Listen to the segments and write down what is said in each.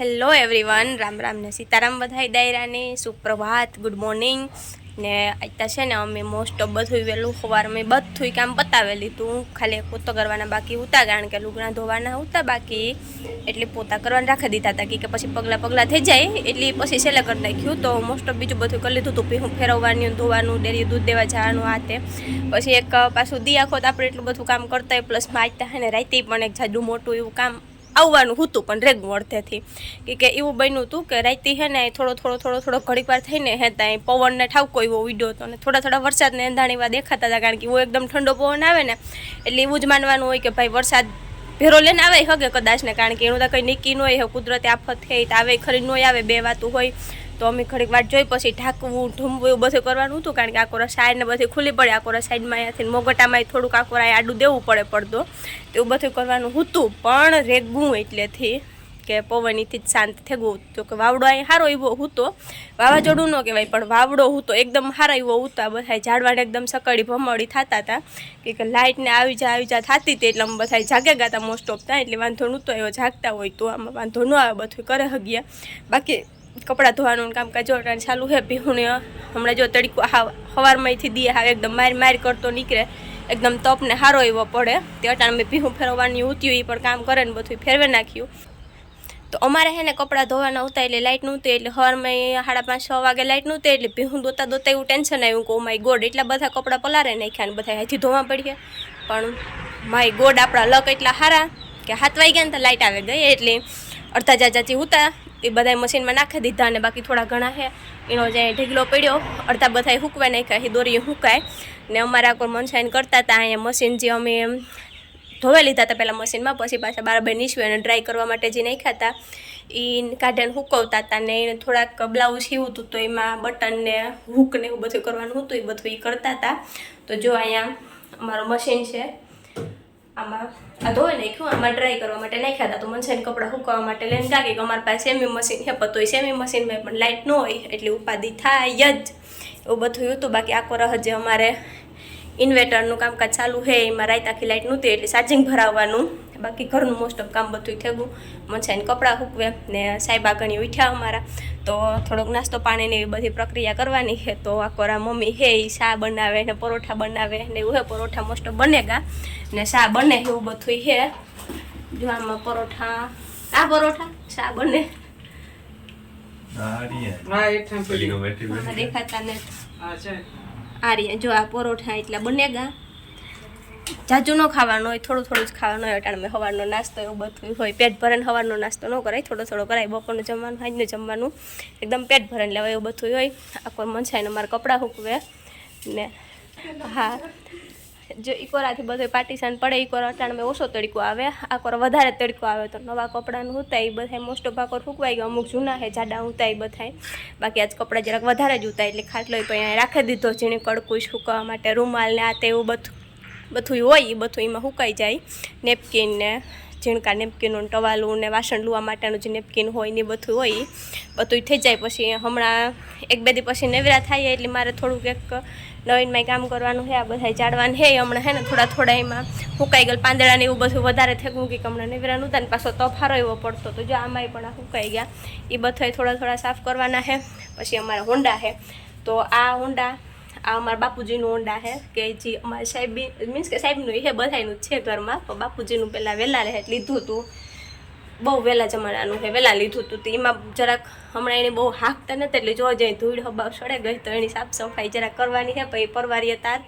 Hello everyone Ram Ram ને સીતારામ બધાય દાયરાને સુપ્રભાત. Good morning ને અત્યારે છે ને અમે મોસ્ટ ઓફ બધું વહેલું સવાર મેં બધું કામ પતાવી લીધું. ખાલી પોતો કરવાના બાકી ઉતા કારણ કે લુગણા ધોવાના ઉતા બાકી. એટલે પોતા કરવાના રાખી દીધા હતા કે પછી પગલાં પગલાં થઈ જાય. એટલે પછી છેલ્લે કરી નાખ્યું. તો મોસ્ટ ઓફ બીજું બધું કરી લીધું હતું ભીહું ફેરવવાનું, ધોવાનું ડેરી દૂધ દેવા જવાનું આ તે. પછી એક પાછું દી આખો તો આપણે એટલું બધું કામ કરતા હોય. પ્લસ આજતા હે ને રાતે પણ એક જાડું મોટું એવું કામ આવવાનું હતું પણ રેગું અડધેથી. કે કે એવું બન્યું હતું કે રાતે હે ને થોડો થોડો થોડો થોડો ઘડીક વાર થઈને હે ત્યાં પવનને ઠાવકો એવો ઉડ્યો હતો અને થોડા થોડા વરસાદને અંધાણીવા દેખાતા હતા કારણ કે એવો એકદમ ઠંડો પવન આવે ને એટલે એવું જ માનવાનું હોય કે ભાઈ વરસાદ ભેરો લઈને આવે હગે કદાચ ને કારણ કે એનું તો કંઈ નીકી ન હોય કુદરતી આફત થઈ તો આવે ખરી, ન આવે બે વાતું હોય. તો અમે ઘડીક વાર જોઈ, પછી ઢાંકવું ઢૂંબવું એવું બધું કરવાનું હતું, કારણ કે આકોરા સાઈડને બધી ખુલ્લી પડે આખો રસાયણમાં અહીંયાથી મોગટામાં થોડુંક આકોરા આડું દેવું પડે પડતો તો એવું બધું કરવાનું હતું. પણ રેગવું એટલેથી કે પવનીથી જ શાંત થઈ ગયું તો કે વાવડો અહીં સારો એવો હતો. વાવાઝોડું ન કહેવાય, પણ વાવડો હતો. એકદમ સારા એવો હતા. બધા ઝાડવાને એકદમ સકડી ભમડી થતા હતા. કે લાઇટને આવી જા આવી જા થતી હતી એટલે અમે બધા જાગે હતા મોસ્ટ ઓફ ત્યાં એટલે વાંધો નહોતો એવો જાગતા હોય તો આમાં વાંધો ન આવે બધું કરે હગ્યા. બાકી કપડાં ધોવાનું કામકાજ જો અટાણે ચાલુ હે પીહુને હમણાં જો તડકો હા સવારમાંયથી દીએ હા, એકદમ માર માર કરતો નીકળે, એકદમ તપને સારો એવો પડે. તે અટાણે મેં પીહું ફેરવવાની ઉત્યું એ પણ કામ કરે ને બધું ફેરવે નાખ્યું. તો અમારે હે ને કપડાં ધોવાના હતા એટલે લાઇટ નહોતી, એટલે હવારમાં સાડા પાંચ, છ વાગે લાઇટ નહોતી, એટલે ભીહું દોતા દોતા એવું ટેન્શન આવ્યું કે, ઓ માય ગોડ એટલા બધા કપડાં પલારે નાખ્યા ને બધા હજી ધોવા પડીએ પણ માય ગોડ આપણા લક એટલા સારા કે હાથ વાઈ ગયા ને તો લાઇટ આવે ગઈ એટલે અડધા જાજાથી ઉતા એ બધા મશીનમાં નાખી દીધા અને બાકી થોડા ઘણા છે. એનો જે ઢીગલો પડ્યો, અડધા બધા હુકવાઈ નાખ્યા એ દોરી હુકાય. ને અમારા કોઈ મનસાઈન કરતા હતા અહીંયા મશીન જે અમે ધોવે લીધા હતા પહેલાં મશીનમાં, પછી પાછા બરાબર નીચવે અને ડ્રાય કરવા માટે જે નાખ્યા હતા એ કાઢીને હુકવતા હતા ને એને થોડાક બ્લાઉઝ સીવું હતું તો એમાં બટન ને હૂક ને એવું બધું કરવાનું હતું, એ બધું એ કરતા હતા તો જો અહીંયા અમારું મશીન છે આમાં આ ધોઈ નાખ્યું, આમાં ડ્રાય કરવા માટે નાખ્યા હતા. તો મનસાઈને કપડાં સુકવવા માટે લઈને લાગે કે અમારી પાસે સેમી મશીન છે પતો સેમી મશીનમાં પણ લાઇટ ન હોય, એટલે ઉપાધિ થાય જ. એવું બધું હતું. બાકી આખો રહ જે અમારે ઇન્વેટરનું કામકાજ ચાલુ છે. એમાં રાત આખી લાઇટ નહોતી, એટલે ચાર્જિંગ ભરાવવાનું બાકી ઘરનું મોસ્ટ ઓફ કામ બધું થયું મનસાઈને કપડાં સૂકવે ને સાહેબ આગળ ઉઠ્યા અમારા. તો થોડોક નાસ્તો પાણીની એવી બધી પ્રક્રિયા કરવાની છે. તો આકોરા મમ્મી હે એ શા બનાવે ને પરોઠા બનાવે ને એવું હે પરોઠા મોસ્ટ ઓફ બનેગા ને શા બને એવું બધું છે. જો આમાં પરોઠા આ પરોઠા? શા બને. દેખાતા ને હા આ જો આ પરોઠા એટલા બનેગા જાજુ ન ખાવાનું હોય, થોડું થોડું જ ખાવાનું હોય, અટાણે મેં સવારનો નાસ્તો એવું બધું હોય, પેટ ભરણ સવારનો નાસ્તો ન કરાય, થોડો થોડો કરાય, બપોરનું જમવાનું, સાંજનું જમવાનું, એકદમ પેટ ભરણ લેવાય એવું બધું હોય. આખો મનસાઈને અમારે કપડાં સૂકવે ને, હા. જો ઇકોરાથી બધો પાર્ટીશન પડે ઇકોરા અટાણે મેં ઓછો તડકો આવે આકોર વધારે તડકો આવે, તો નવા કપડાનું ઉતાય એ બધા મોસ્ટ ઓફ આકોર ફૂંકવાઈ ગયો, અમુક જૂના હે, જાડા ઉતાય બધાય. બાકી આજ કપડાં જરાક વધારે જ ઉતાય, એટલે ખાટલો તો રાખી દીધો જેને કડકું સુકવવા માટે, રૂમાલ ને આ તે એવું બધું. બધું હોય એ બધું એમાં સુકાઈ જાય? નેપકિન ને, ઝીણકા નેપકિનનું ટવાલું ને, વાસણ લુવા માટેનું જે નેપકિન હોય ને બધું હોય બધું થઈ જાય. પછી હમણાં એક બે દી પછી નેવરા થાય એટલે મારે થોડુંક એક નવીનમાં કામ કરવાનું છે, આ બધા જાડવાનું છે. હમણાં હે ને થોડા થોડા એમાં સુકાઈ ગયેલ પાંદડા ને એવું બધું વધારે થયું કે હમણાં નવરા નહોતા ને પાછો તફારો એવો પડતો તો જો આમાંય પણ આ સુકાઈ ગયા. એ બધા થોડા થોડા સાફ કરવાના છે. પછી અમારા હોંડા છે. તો આ હોન્ડા આ અમારા બાપુજીનું ઓંડા છે કે જે અમારા સાહેબ મીન્સ કે સાહેબનું એ બધાયનું જ છે ઘરમાં. પણ બાપુજીનું પહેલાં વહેલા રહે, લીધું હતું બહુ વહેલા જમાનાનું છે વહેલા લીધું હતું તો એમાં જરાક હમણાં એને બહુ હાંકતા નથી એટલે જો જાય ધૂળ હબાવ સડે, ગઈ તો એની સાફ સફાઈ જરાક કરવાની છે પછી પરવારીએ તાર.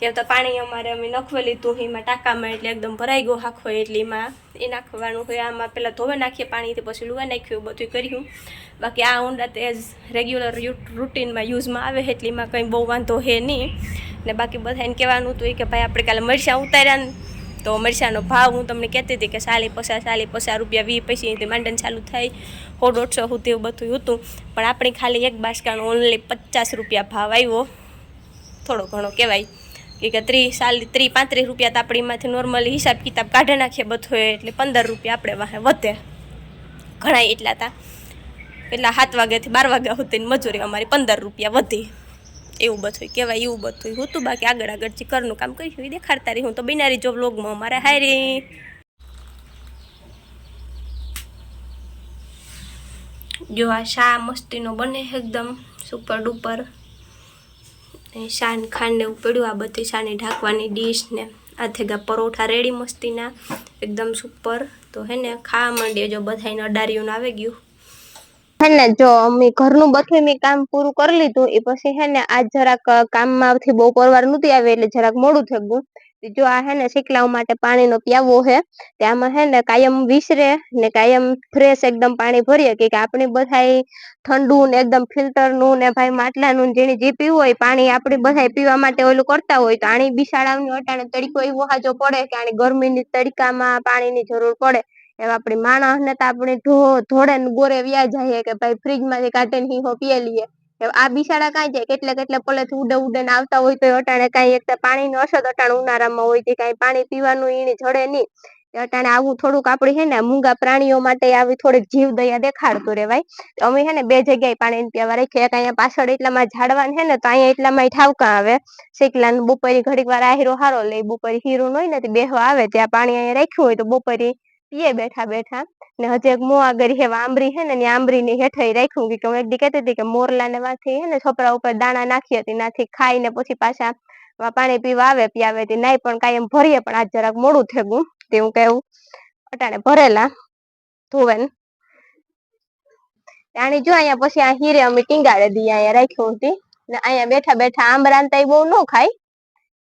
કે તો પાણી અમારે અમે નખવે લીધું એમાં ટાંકામાં એટલે એકદમ ભરાઈ ગયો હાંખો એટલે એમાં એ નાખવાનું હોય આમાં પહેલાં ધોવે નાખીએ પાણીથી પછી લુવા નાખ્યું બધું કર્યું. બાકી આ ઊંડા તે રેગ્યુલર રૂટીનમાં યુઝમાં આવે એટલે એમાં કંઈ બહુ વાંધો હે નહીં. ને બાકી બધાને કહેવાનું હતું કે ભાઈ આપણે કાલે મરચાં ઉતાર્યા ને, તો મરચાંનો ભાવ હું તમને કહેતી હતી કે સાલી પચાસ સાલી પચાસ રૂપિયા, વીસ પૈસા માંડન ચાલુ થાય સો દોઢસો સુધી એવું બધું હતું. પણ આપણે ખાલી એક બાસકાનો ઓનલી પચાસ રૂપિયા ભાવ આવ્યો. થોડો ઘણો કહેવાય. કે ત્રીસ ચાલીસ ત્રીસ પાંત્રીસ રૂપિયા તો આપણીમાંથી નોર્મલી હિસાબ કિતાબ કાઢી નાખીએ બધું એટલે પંદર રૂપિયા આપણે વાહે વધે. ઘણા એટલા હતા પેલા સાત વાગ્યાથી બાર વાગ્યા સુધીની મજૂરી અમારી પંદર રૂપિયા વધી. એવું બધું કહેવાય, એવું બધું હતું. બાકી આગળ આગળ જે ઘરનું કામ કર્યું એ દેખાડતા રહી. હું તો બિનારી જો વ્લોગમાં અમારે હારી જો આ શા મસ્તીનો બને એકદમ સુપર ડુપર શાન ખાંડ ને એવું પડ્યું આ બધી શાની ઢાંકવાની ડીશ ને. આ ગયા પરોઠા રેડી મસ્તીના, એકદમ સુપર તો હે ને ખાવા માંડીએ જો બધાને અડાર્યું આવે ગયું. હે ને જો અમે ઘરનું બધું મેં કામ પૂરું કરી લીધું, એ પછી હે ને આજ જરાક કામમાંથી બહુ પરવાર નહોતી આવી, એટલે જરાક મોડું થઈ ગયું. જો આ હે ને શીકલાઓ માટે પાણીનો પ્યાવો હે તેમાં હે ને કાયમ વિસરે ને કાયમ ફ્રેશ એકદમ પાણી ભરીએ. કે આપણે બધાય ઠંડુ ને એકદમ ફિલ્ટરનું ને ભાઈ માટલાનું જેને જે પીવું હોય પાણી આપણે બધા પીવા માટે ઓલું કરતા હોય. તો આણી બિસાડાનું અટાણે તડકો એવો હાજો પડે કે આની ગરમીની તડકામાં પાણીની જરૂર પડે. એવા આપણી માણસને તો આપણે ધોળે ને ગોરે વ્યા જાય કે ભાઈ ફ્રીજમાંથી કાઢીને હીહો પીએ લઈએ. આ બિસાડા કાંઈ જાય? કેટલે કેટલે પલેથી ઉડે ઉડે ને આવતા હોય તો અટાણે કાંઈ એક પાણીની અસર અટાણે ઉનાળામાં હોય તે કાંઈ પાણી પીવાનું એને જડે નહીં. અટાણે આવું થોડુંક આપણે છે ને મૂંગા પ્રાણીઓ માટે આવી થોડીક જીવ દયા દેખાડતું રેવાય. અમે છે ને બે જગ્યાએ પાણી પીવા રાખીએ એક અહીંયા પાછળ એટલામાં ઝાડવાન છે ને તો અહીંયા એટલામાં ઠાવકા આવે. શીકલાન બપોરી ઘડીક વાર આહીરો હારો લે. બપોરી હીરું હોય ને તે બેહવા આવે. ત્યાં પાણી અહીંયા રાખ્યું હોય તો બપોરી પીએ બેઠા બેઠા. ને હજી એક મો આગળ હે આંબરી હે ને આંબરી ની હેઠે રાખ્યું કે હું એક દી કહેતી હતી કે મોરલા ને વાથી હે ને છોપરા ઉપર દાણા નાખી હતી, નાથી ખાઈને પછી પાછા પાણી પીવા આવે પીવે તે નાઈ પણ કાયમ ભરીએ, પણ આજ જરાક મોડું થયું તેવું કેવું અટાણે ભરેલા ધોવેન. આની જો અહીંયા પછી આ હીરે અમે ટીંગાડે દી અહીંયા રાખ્યું હતી. ને અહીંયા બેઠા બેઠા આંબરાન તઈ બહુ ન ખાય.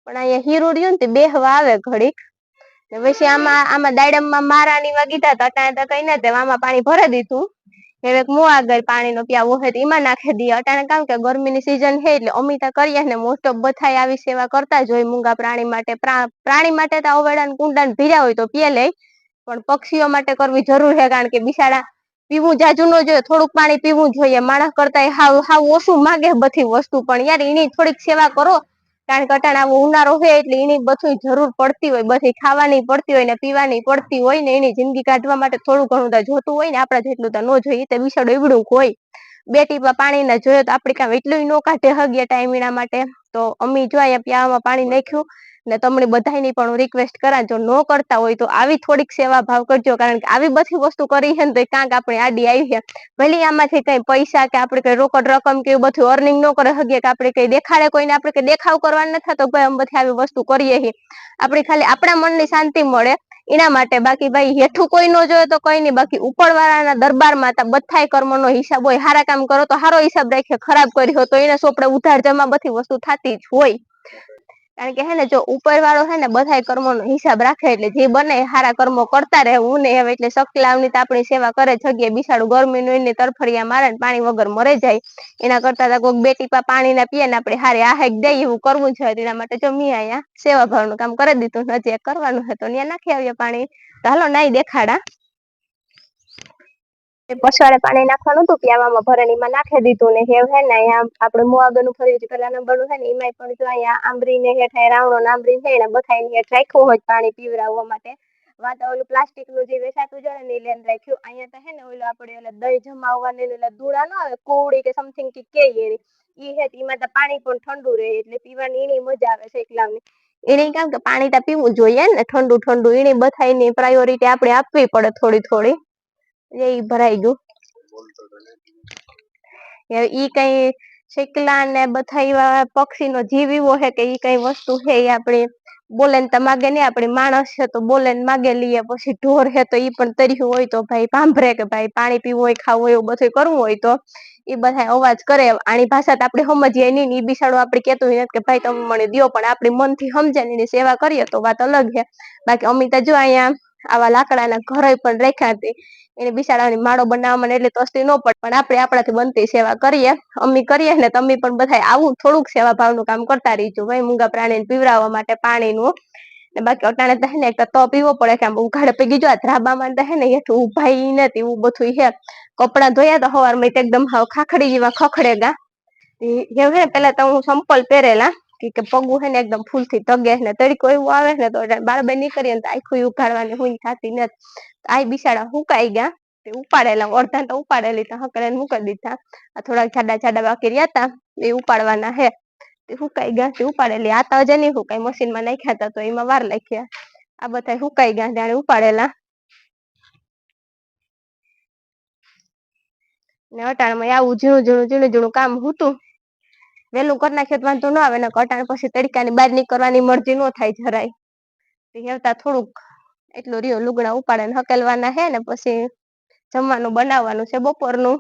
પણ અહીંયા હીરું રહ્યું ને તે બેહવા આવે ઘડીક. ને પછી આમાં આમાં દાડમમાં મારાની વાગીતા હતા અટાણે તો કઈ નથી આમાં પાણી ભરી દીધું. હવે મો આગળ પાણીનો પ્યાવો હોય એમાં નાખી દઈએ. અટાણે કામ કે ગરમીની સિઝન છે એટલે અમિતા કરીએ ને મોસ્ટ ઓફ બધા આવી સેવા કરતા જ હોય મૂંગા પ્રાણી માટે. પ્રાણી માટે તો અવેડા ને કુંડા ને ભીરા હોય તો પીએ લે. પણ પક્ષીઓ માટે કરવી જરૂર છે કારણ કે બિસાડા પીવું જાજુ ન જોઈએ, થોડુંક પાણી પીવું જોઈએ. માણસ કરતા હાવ હાવ ઓછું માગે બધી વસ્તુ. પણ યાર એની થોડીક સેવા કરો. કારણ કે અટાણે ઉનાળો હોય એટલે એની બધું જરૂર પડતી હોય, બધી ખાવાની પડતી હોય ને પીવાની પડતી હોય ને એની જિંદગી કાઢવા માટે થોડું ઘણું જોતું હોય ને, આપણા જેટલું તો ન જોઈએ, તે વિશાળ એવડું હોય. બે ટીપા પાણી ના જોયો તો આપણે કાંઈ એટલું ન કાઢે હગે ટાઈમ એના માટે. તો અમી જો અહીંયા પ્યાવામાં પાણી નાખ્યું ને તમને બધાની પણ રિક્વેસ્ટ કરા, જો ન કરતા હોય તો આવી થોડીક સેવા ભાવ કરજો, કારણ કે આવી બધી વસ્તુ કરી છે ને તો કાંક આપણે આડી આવી છે ભલે આમાંથી કઈ પૈસા કે આપણે કઈ રોકડ રકમ કે એવું બધું અર્નિંગ ન કરે શકીએ કે આપણે કઈ દેખાડે, કોઈને આપણે કઈ દેખાવ કરવાનો નથી થતો ભાઈ અમે બધી આવી વસ્તુ કરીએ છીએ આપણે ખાલી આપણા મનની શાંતિ મળે, એના માટે બાકી ભાઈ હેઠું કોઈ ન જોયે તો કઈ નહીં, બાકી ઉપરવાળાના દરબારમાં તા બધાય કર્મનો હિસાબ હોય સારા કામ કરો તો સારો હિસાબ રાખીએ ખરાબ કર્યો તો એને સોપડે ઉધાર જમા બધી વસ્તુ થતી જ હોય. કારણ કે હે ને, જો ઉપર વાળો હે ને બધા કર્મો નો હિસાબ રાખે એટલે જે બને સારા કર્મો કરતા રહેવું ને હવે એટલે સકલાવની તો આપણી સેવા કરે જગ્યાએ. બિસાડું ગરમી નું એને તરફડિયા મારે પાણી વગર મરે જાય. એના કરતા તો કોઈક બે ટીપા પાણી ના પીએ ને, આપણે હારે આહેક દઈએ. એવું કરવું છે એના માટે જો મેં અહીંયા સેવા ભાવનું કામ કરી દીધું. નથી કરવાનું હતું ત્યાં નાખી આવ્યો પાણી. તો હાલો, નાઈ દેખાડા. પસવાડે પાણી નાખવાનું હતું, પ્યાવામાં ભરણ એમાં નાખી દીધું ને હેવ હે ને, અહીંયા આપણે મોઆગરનું ફરી પેલા નંબરનું છે ને, એમાંય પણ જો અહીંયા આંબરીને હેઠ રાવણો આંબરી છે ને બધાને હેઠ રાખ્યું હોય પાણી પીવડાવવા માટે. વાત ઓલું પ્લાસ્ટિકનું જે વેચાતું છે ને લેન રાખ્યું. અહીંયા તો હે ને, ઓલું આપણે ઓલા દહીં જમાવવાની ઓલા ધૂળા ન આવે, કોવડી કે સમથિંગ કે કે એની ઈ હે એમાં તો પાણી પણ ઠંડુ રહે, એટલે પીવાની એની મજા આવે છે એકલાવની એને કામ કે પાણી તો પીવું જોઈએ ને, ઠંડુ ઠંડુ એની બધાની પ્રાયોરિટી આપણે આપવી પડે થોડી થોડી. એ ભરાઈ ગયું. ઈ કઈ શીકલા ને બધા એવા પક્ષી નો જીવ એવો છે કે ઈ કઈ વસ્તુ છે એ આપણે બોલે ને તો માગે નહીં આપણી માણસ છે તો બોલે ને માગે લઈએ, પછી ઢોર છે તો ઈ પણ તર્યું હોય તો ભાઈ પાંભરે કે ભાઈ પાણી પીવું હોય, ખાવું હોય એવું બધું કરવું હોય તો એ બધા અવાજ કરે. આની ભાષા તો આપણે સમજીએ નહીં એ બિસાડો આપણે કેતું નથી કે ભાઈ તમે મને દો પણ આપણી મનથી સમજે ને સેવા કરીએ તો વાત અલગ છે. બાકી અમિતા જો અહીંયા આવા લાકડાના ઘરે પણ રાખ્યા હતી એને બિસાડાની માળો બનાવવામાં એટલે તસ્તી ન પડે. પણ આપણે આપણાથી બનતી સેવા કરીએ, અમ્મી કરીએ ને તમે પણ બધા આવું થોડુંક સેવા ભાવનું કામ કરતા રહીજો. ભાઈ મૂંગા પ્રાણીને પીવડાવવા માટે પાણીનું. ને બાકી અટાણે તો ને એક તો પીવો પડે કે આમ ઉઘાડે પી ગયો ધ્રાબામાં તો ને એઠું ઉભાઈ નથી, એવું બધું હે. કપડા ધોયા તો હવારમાં એકદમ હાવ ખાખડી જેવા ખખડે ગા હે પેલા તો હું સંપલ પહેરેલા. કે પગું હે ને એકદમ ફૂલથી તગે ને તડકો એવું આવે ને તો બાર નીકળીએ ને તો આખું ઉઘાડવાની હું થતી ને આ બિસાડા હુકાઈ ગયા. તે ઉપાડેલા અડધા તો ઉપાડેલી લીધા હકડે મૂકી દીધા. આ થોડા જાડા જાડા બાકી રહ્યા હતા એ ઉપાડવાના હે. તે હુકાઈ ગયા, તે ઉપાડેલી. આ તો હજે નહીં હુકાઈ, મશીનમાં નાખ્યા હતા તો એમાં વાર નાખ્યા આ બધા હુકાઈ ગયા, જાણે ઉપાડેલા. ને અટાણમાં આવું ઝીણું ઝીણું ઝીણું ઝીણું કામ હતું. વહેલું કરી નાખીએ તો વાંધો ન આવે ને કટાણ પછી તડકાની બહાર નીકળવાની મરજી ન થાય જરાય. હેવતા થોડુંક એટલું રહ્યો લુગડા ઉપાડીને હકેલવાના હે ને પછી જમવાનું બનાવવાનું છે બપોરનું.